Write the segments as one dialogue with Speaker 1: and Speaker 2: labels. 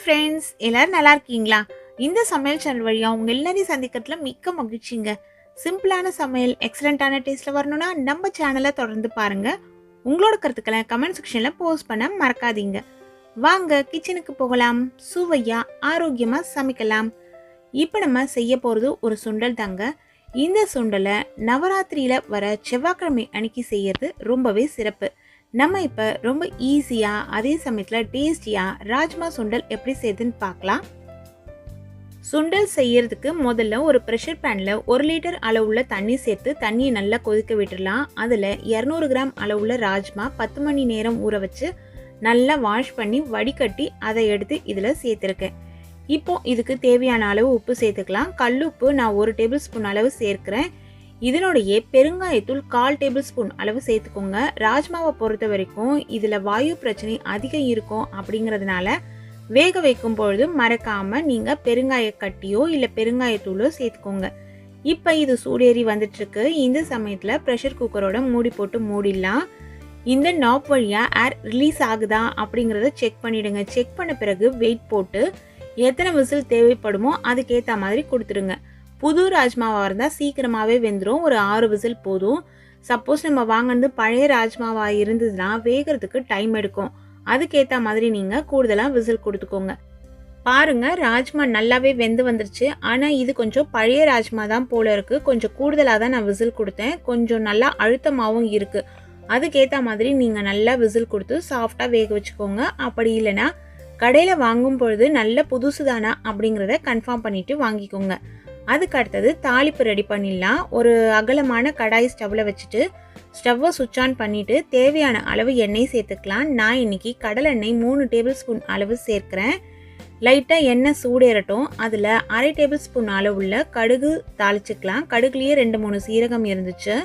Speaker 1: Friends எல்லோரும் நல்லா இருக்கீங்களா? இந்த சமையல் சேனல் வழியாக உங்கள் எல்லாரையும் சந்திக்கிறதுல மிக்க மகிழ்ச்சிங்க. சிம்பிளான சமையல் எக்ஸலண்ட்டான டேஸ்ட்டில் வரணும்னா நம்ம சேனலை தொடர்ந்து பாருங்கள் உங்களோட கருத்துக்களை கமெண்ட் செக்ஷனில் போஸ்ட் பண்ண மறக்காதீங்க. வாங்க கிச்சனுக்கு போகலாம். சுவையாக ஆரோக்கியமாக சமைக்கலாம். இப்போ நம்ம செய்ய போகிறது ஒரு சுண்டல் தாங்க. இந்த சுண்டலை நவராத்திரியில் வர செவ்வாய்க்கிழமை அன்னைக்கு செய்கிறது ரொம்பவே சிறப்பு. நம்ம இப்போ ரொம்ப ஈஸியாக அதே சமயத்தில் டேஸ்டியாக ராஜ்மா சுண்டல் எப்படி செய்யுதுன்னு பார்க்கலாம் சுண்டல் செய்யறதுக்கு முதல்ல ஒரு ப்ரெஷர் பேனில் ஒரு லிட்டர் அளவுள்ள தண்ணி சேர்த்து தண்ணியை நல்லா கொதிக்க விட்டுடலாம். அதில் இரநூறு கிராம் அளவுள்ள ராஜ்மா பத்து மணி நேரம் ஊற வச்சு நல்லா வாஷ் பண்ணி வடிகட்டி அதை எடுத்து இதில் சேர்த்துருக்கேன். இப்போ இதுக்கு தேவையான அளவு உப்பு சேர்த்துக்கலாம். கல்லுப்பு நான் ஒரு டேபிள் ஸ்பூன் அளவு சேர்க்குறேன். இதனுடைய பெருங்காயத்தூள் கால் டேபிள் ஸ்பூன் அளவு சேர்த்துக்கோங்க. ராஜ்மாவை பொறுத்த வரைக்கும் இதில் வாயு பிரச்சனை அதிகம் இருக்கும் அப்படிங்கிறதுனால வேக வைக்கும் பொழுது மறக்காமல் நீங்கள் பெருங்காய கட்டியோ இல்லை பெருங்காயத்தூளோ சேர்த்துக்கோங்க. இப்போ இது சூடேறி வந்துட்டுருக்கு. இந்த சமயத்தில் ப்ரெஷர் குக்கரோட மூடி போட்டு மூடிடலாம். இந்த நாப் வழியாக ஏர் ரிலீஸ் ஆகுதா அப்படிங்கிறத செக் பண்ணிவிடுங்க செக் பண்ண பிறகு வெயிட் போட்டு எத்தனை விசில் தேவைப்படுமோ அதுக்கேற்ற மாதிரி கொடுத்துருங்க புது ராஜ்மாவாக இருந்தால் சீக்கிரமாகவே வெந்துடும் ஒரு ஆறு விசில் போதும். சப்போஸ் நம்ம வாங்கினது பழைய ராஜ்மாவாக இருந்ததுன்னா வேகிறதுக்கு டைம் எடுக்கும். அதுக்கேற்ற மாதிரி நீங்கள் கூடுதலாக விசில் கொடுத்துக்கோங்க. பாருங்க ராஜ்மா நல்லாவே வெந்து வந்துருச்சு. ஆனால் இது கொஞ்சம் பழைய ராஜ்மா தான் போல இருக்கு. கொஞ்சம் கூடுதலாக தான் நான் விசில் கொடுத்தேன். கொஞ்சம் நல்லா அழுத்தமாகவும் இருக்குது அதுக்கேற்ற மாதிரி நீங்கள் நல்லா விசில் கொடுத்து சாஃப்டாக வேக வச்சுக்கோங்க. அப்படி இல்லைன்னா கடையில் வாங்கும் பொழுது நல்ல புதுசு தானா அப்படிங்கிறத கன்ஃபார்ம் பண்ணிவிட்டு வாங்கிக்கோங்க. அதுக்கு அடுத்தது தாளிப்பு ரெடி பண்ணிடலாம். ஒரு அகலமான கடாய் ஸ்டவ்வில் வச்சுட்டு ஸ்டவ்வை சுவிட்ச் ஆன் பண்ணிவிட்டு தேவையான அளவு எண்ணெய் சேர்த்துக்கலாம். நான் இன்னைக்கு கடலெண்ணெய் மூணு டேபிள் ஸ்பூன் அளவு சேர்க்குறேன். லைட்டாக எண்ணெய் சூடேறட்டும். அதில் அரை டேபிள் ஸ்பூன் அளவுள்ள கடுகு தாளிச்சுக்கலாம். கடுகுலேயே ரெண்டு மூணு சீரகம் இருந்துச்சு.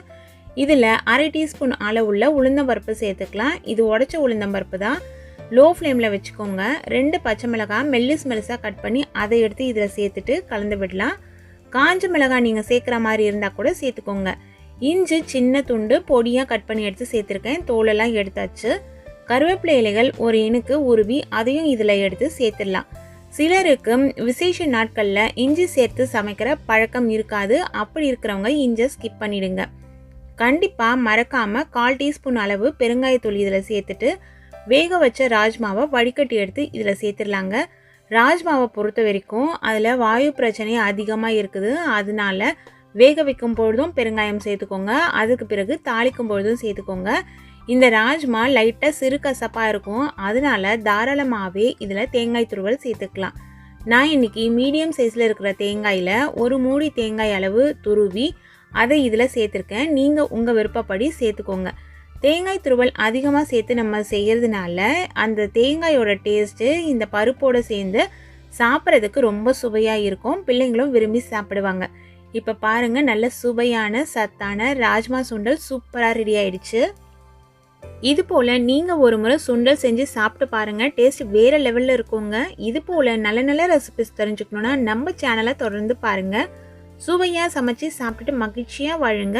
Speaker 1: இதில் அரை டீஸ்பூன் அளவுள்ள உளுந்தம்பருப்பு சேர்த்துக்கலாம். இது உடச்ச உளுந்தம்பருப்பு தான். லோ ஃப்ளேமில் வச்சுக்கோங்க. ரெண்டு பச்சை மிளகாய் மெல்லிஸ் மெலிசாக கட் பண்ணி அதை எடுத்து இதில் சேர்த்துட்டு கலந்து விடலாம். காஞ்ச மிளகாய் நீங்கள் சேர்க்குற மாதிரி இருந்தால் கூட சேர்த்துக்கோங்க. இஞ்சி சின்ன துண்டு பொடியாக கட் பண்ணி எடுத்து சேர்த்துருக்கேன். தோலெல்லாம் எடுத்தாச்சு. கருவேப்பிலை இலைகள் ஒரு இனுக்கு உருவி அதையும் இதில் எடுத்து சேர்த்துடலாம். சிலருக்கு விசேஷ நாட்களில் இஞ்சி சேர்த்து சமைக்கிற பழக்கம் இருக்காது. அப்படி இருக்கிறவங்க இஞ்சை ஸ்கிப் பண்ணிடுங்க. கண்டிப்பாக மறக்காமல் கால் டீஸ்பூன் அளவு பெருங்காயத்தூள் இதில் சேர்த்துட்டு வேக வச்ச ராஜ்மாவை வடிகட்டி எடுத்து இதில் சேர்த்துடலாங்க. ராஜ்மாவை பொறுத்த வரைக்கும் அதில் வாயு பிரச்சனை அதிகமாக இருக்குது. அதனால வேக வைக்கும் பொழுதும் பெருங்காயம் சேர்த்துக்கோங்க. அதுக்கு பிறகு தாளிக்கும் பொழுதும் சேர்த்துக்கோங்க. இந்த ராஜ்மா லைட்டாக சிறு கசப்பாக இருக்கும். அதனால தாராளமாகவே இதில் தேங்காய் துருவல் சேர்த்துக்கலாம். நான் இன்னைக்கு மீடியம் சைஸில் இருக்கிற தேங்காயில் ஒரு மூடி தேங்காய் அளவு துருவி அதை இதில் சேர்த்துருக்கேன். நீங்கள் உங்கள் விருப்பப்படி சேர்த்துக்கோங்க. தேங்காய் துருவல் அதிகமாக சேர்த்து நம்ம செய்கிறதுனால அந்த தேங்காயோட டேஸ்ட்டு இந்த பருப்போடு சேர்ந்து சாப்பிட்றதுக்கு ரொம்ப சுவையாக இருக்கும். பிள்ளைங்களும் விரும்பி சாப்பிடுவாங்க. இப்போ பாருங்கள் நல்ல சுவையான சத்தான ராஜ்மா சுண்டல் சூப்பராக ரெடி ஆயிடுச்சு. இது போல் நீங்கள் ஒரு முறை சுண்டல் செஞ்சு சாப்பிட்டு பாருங்கள் டேஸ்ட் வேறு லெவலில் இருக்குங்க. இது போல் நல்ல நல்ல ரெசிபிஸ் தெரிஞ்சுக்கணுன்னா நம்ம சேனலை தொடர்ந்து பாருங்கள் சுவையாக சமைச்சு சாப்பிட்டுட்டு மகிழ்ச்சியாக வாழுங்க.